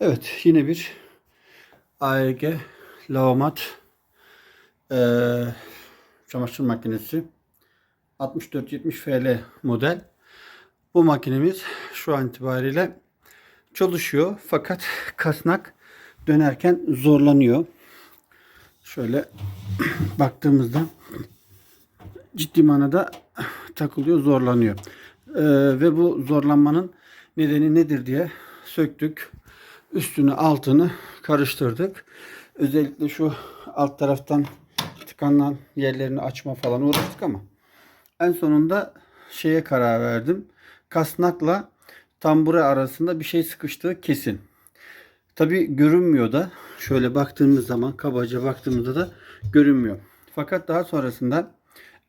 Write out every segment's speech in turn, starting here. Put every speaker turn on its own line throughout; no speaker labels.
Evet yine bir AEG Lavomat eee çamaşır makinesi 6470 FL model. Bu makinemiz şu an itibariyle çalışıyor fakat kasnak dönerken zorlanıyor. Şöyle baktığımızda ciddi manada takılıyor, zorlanıyor. Ee, ve bu zorlanmanın nedeni nedir diye söktük. Üstünü altını karıştırdık. Özellikle şu alt taraftan tıkanan yerlerini açma falan uğraştık ama en sonunda şeye karar verdim. Kasnakla tambure arasında bir şey sıkıştığı kesin. Tabi görünmüyor da şöyle baktığımız zaman kabaca baktığımızda da görünmüyor. Fakat daha sonrasında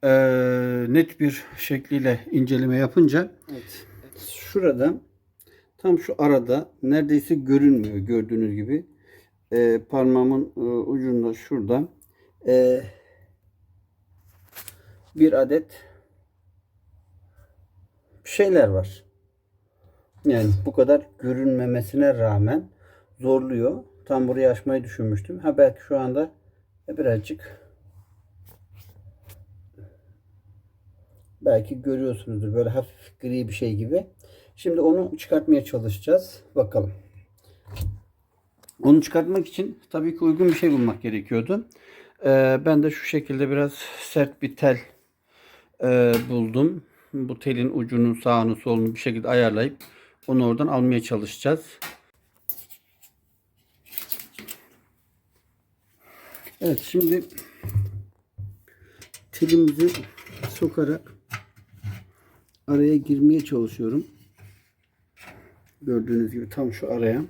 eee, net bir şekliyle inceleme yapınca evet, şurada tam şu arada neredeyse görünmüyor gördüğünüz gibi. Eee, parmağımın e, ucunda şurada eee, bir adet şeyler var. Yani bu kadar görünmemesine rağmen zorluyor. Tam burayı açmayı düşünmüştüm. Ha belki şu anda birazcık belki görüyorsunuzdur. Böyle hafif gri bir şey gibi. Şimdi onu çıkartmaya çalışacağız. Bakalım. Onu çıkartmak için tabii ki uygun bir şey bulmak gerekiyordu. Ee, ben de şu şekilde biraz sert bir tel e, buldum. Bu telin ucunu sağını solunu bir şekilde ayarlayıp onu oradan almaya çalışacağız. Evet şimdi telimizi sokarak araya girmeye çalışıyorum. Gördüğünüz gibi tam şu araya.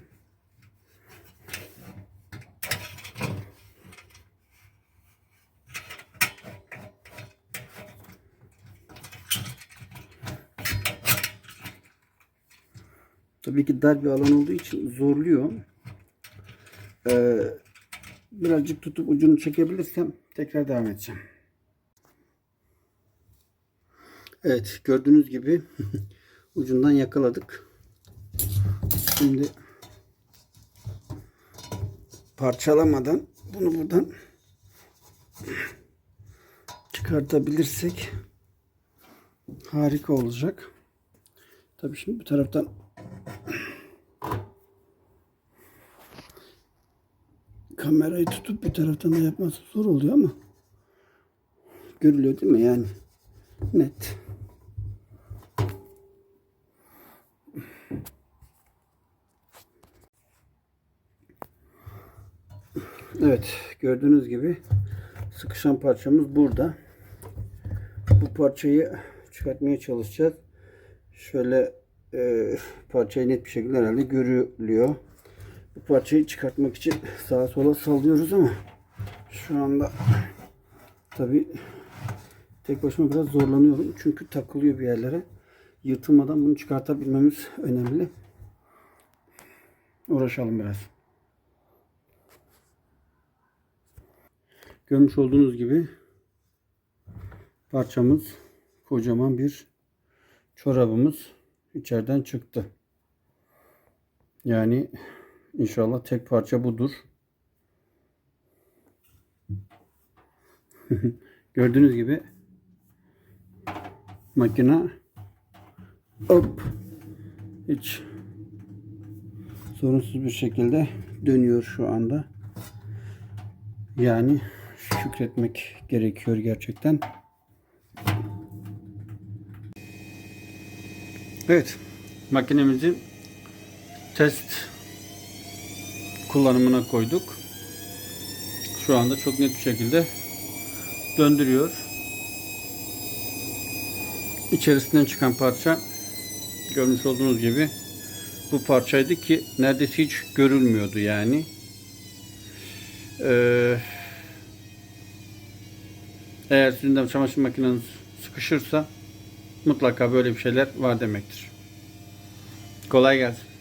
Tabii ki dar bir alan olduğu için zorluyor. Ee, birazcık tutup ucunu çekebilirsem tekrar devam edeceğim. Evet gördüğünüz gibi ucundan yakaladık. Şimdi parçalamadan bunu buradan çıkartabilirsek harika olacak. Tabii şimdi bu taraftan kamerayı tutup bir taraftan da yapması zor oluyor ama görülüyor değil mi yani net. Evet gördüğünüz gibi sıkışan parçamız burada. Bu parçayı çıkartmaya çalışacağız. Şöyle e, parçayı net bir şekilde herhalde görülüyor. Bu parçayı çıkartmak için sağa sola sallıyoruz ama şu anda tabi tek başıma biraz zorlanıyorum. Çünkü takılıyor bir yerlere. Yırtılmadan bunu çıkartabilmemiz önemli. Uğraşalım biraz. Görmüş olduğunuz gibi parçamız kocaman bir çorabımız içeriden çıktı. Yani inşallah tek parça budur. Gördüğünüz gibi makine hop hiç sorunsuz bir şekilde dönüyor şu anda. Yani şükretmek gerekiyor gerçekten. Evet, makinemizi test kullanımına koyduk. Şu anda çok net bir şekilde döndürüyor. İçerisinden çıkan parça görmüş olduğunuz gibi bu parçaydı ki neredeyse hiç görülmüyordu yani. Ee, eğer sizin çamaşır makineniz sıkışırsa mutlaka böyle bir şeyler var demektir. Kolay gelsin.